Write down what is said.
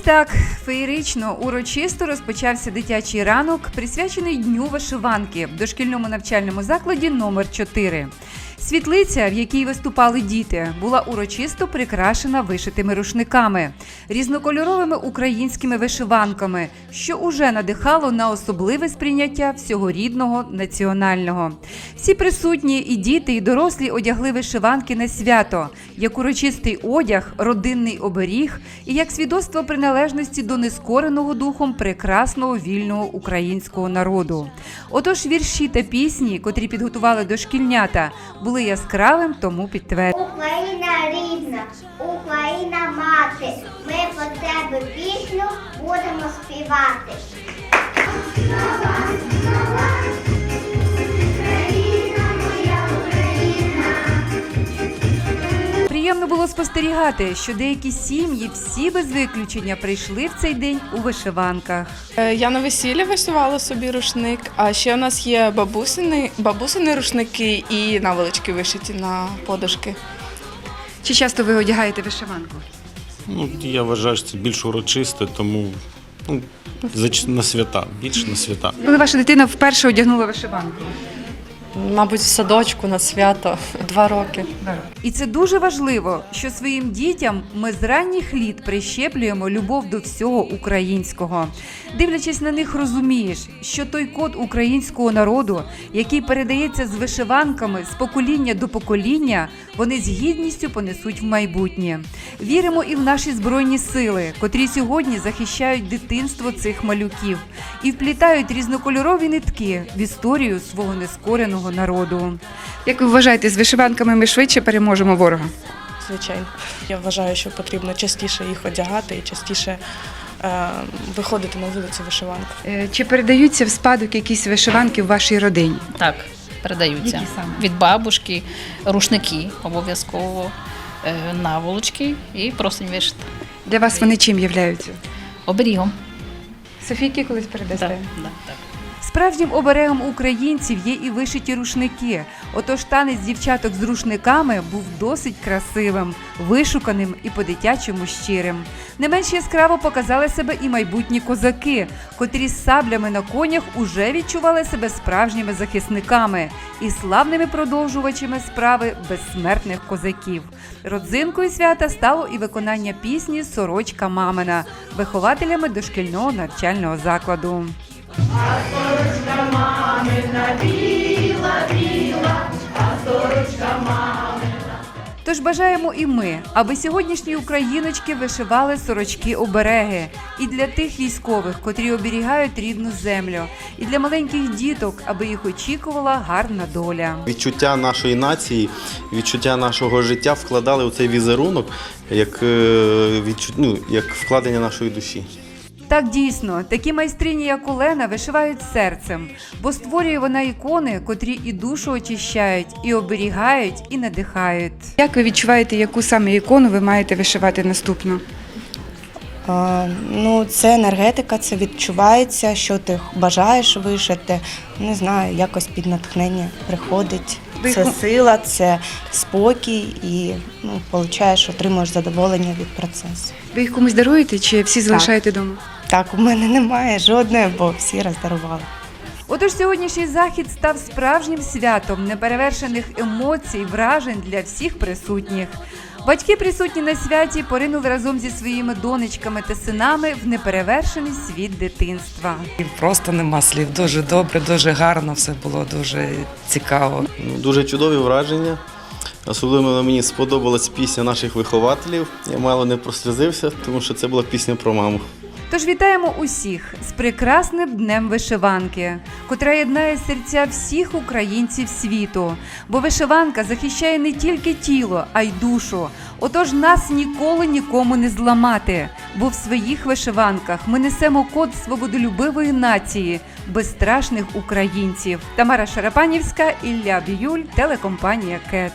так феєрично, урочисто розпочався дитячий ранок, присвячений Дню вишиванки в дошкільному навчальному закладі номер 4 Світлиця, в якій виступали діти, була урочисто прикрашена вишитими рушниками, різнокольоровими українськими вишиванками, що уже надихало на особливе сприйняття всього рідного національного. Всі присутні, і діти, і дорослі одягли вишиванки на свято, як урочистий одяг, родинний оберіг і як свідоцтво приналежності до нескореного духом прекрасного вільного українського народу. Отож, вірші та пісні, котрі підготували дошкільнята, були яскравим тому підтвердженням. Україна рідна, Україна мати. Ми по тебе пісню будемо співати. Спостерігати, що деякі сім'ї всі без виключення прийшли в цей день у вишиванках. Е, Я на весіллі вишивала собі рушник, а ще у нас є бабусини, бабусини рушники і наволочки вишиті на подушки. Чи часто ви одягаєте вишиванку? Ну, я вважаю, що це більш урочисте, тому ну, на свята, більше на свята. Коли ваша дитина вперше одягнула вишиванку? Мабуть, в садочку на свято два роки. І це дуже важливо, що своїм дітям ми з ранніх літ прищеплюємо любов до всього українського. Дивлячись на них, розумієш, що той код українського народу, який передається з вишиванками з покоління до покоління, вони з гідністю понесуть в майбутнє. Віримо і в наші збройні сили, котрі сьогодні захищають дитинство цих малюків і вплітають різнокольорові нитки в історію свого нескореного народу. Як ви вважаєте, з вишиванками ми швидше переможемо ворога? Звичайно, я вважаю, що потрібно частіше їх одягати і частіше е, виходити на вулицю вишиванки. Е, Чи передаються в спадок якісь вишиванки в вашій родині? Так, передаються. Які саме? Від бабушки, рушники обов'язково, е, наволочки і просить вишити. Для вас вони чим являються? Оберігом. Софійки колись передасте? Так, так, так. Справжнім оберегом українців є і вишиті рушники. Отож танець дівчаток з рушниками був досить красивим, вишуканим і по-дитячому щирим. Не менш яскраво показали себе і майбутні козаки, котрі з саблями на конях уже відчували себе справжніми захисниками і славними продовжувачами справи безсмертних козаків. Родзинкою свята стало і виконання пісні Сорочка мамина вихователями дошкільного навчального закладу. Тож бажаємо і ми, аби сьогоднішні україночки вишивали сорочки обереги і для тих військових, котрі оберігають рідну землю, і для маленьких діток, аби їх очікувала гарна доля. Відчуття нашої нації, відчуття нашого життя вкладали у цей візерунок як, е, відчу... ну, як вкладення нашої душі. Так дійсно, такі майстрині, як Олена, вишивають серцем, бо створює вона ікони, котрі і душу очищають, і оберігають, і надихають. Як ви відчуваєте, яку саме ікону ви маєте вишивати наступну? А, Ну, це енергетика, це відчувається, що ти бажаєш вишити. Не знаю, якось під натхнення приходить. Це сила, це спокій і ну, получаєш, отримуєш задоволення від процесу. Ви їх комусь даруєте чи всі залишаєте вдома? Так, у мене немає жодної, бо всі роздарували. Отож, сьогоднішній захід став справжнім святом неперевершених емоцій, вражень для всіх присутніх. Батьки, присутні на святі, поринули разом зі своїми донечками та синами в неперевершений світ дитинства. І Просто нема слів. Дуже добре, дуже гарно, все було дуже цікаво. Ну, Дуже чудові враження. Особливо мені сподобалась пісня наших вихователів. Я мало не прослізився, тому що це була пісня про маму. Тож вітаємо усіх з прекрасним днем вишиванки, котра єднає серця всіх українців світу. Бо вишиванка захищає не тільки тіло, а й душу. Отож нас ніколи нікому не зламати. Бо в своїх вишиванках ми несемо код свободолюбивої нації, безстрашних українців. Тамара Шарапанівська, Ілля Біюль, телекомпанія КЕТ.